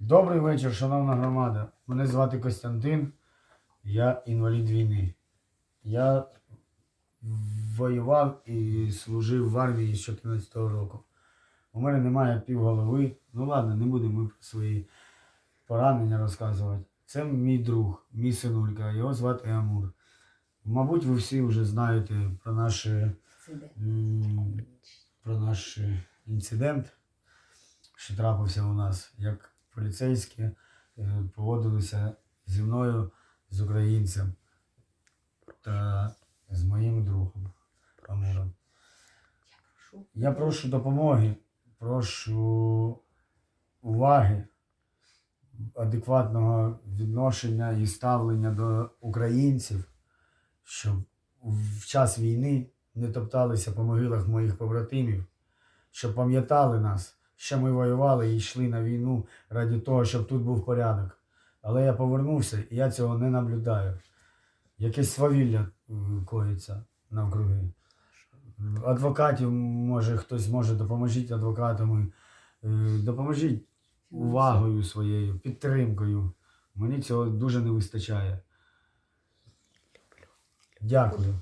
Добрий вечір, шановна громада. Мене звати Костянтин, я інвалід війни. Я воював і служив в армії з 14 року. У мене немає півголови. Ну ладно, не будемо ми про свої поранення розказувати. Це мій друг, мій синулька, його звати Амур. Мабуть, ви всі вже знаєте про наші м, про наш е, інцидент, що трапився у нас, як поліцейські е, поводилися зі мною, з українцем та з моїм другом Амуром. Я прошу допомоги, прошу уваги, адекватного відношення і ставлення до українців, щоб в час війни не топталися по могилах моїх побратимів, щоб пам'ятали нас, що ми воювали і йшли на війну ради того, щоб тут був порядок. Але я повернувся і я цього не наблюдаю. Якесь свавілля коїться навкруги. Адвокатів, може, хтось може, допоможіть адвокатами, е, допоможіть увагою своєю, підтримкою. Мені цього дуже не вистачає. Дякую.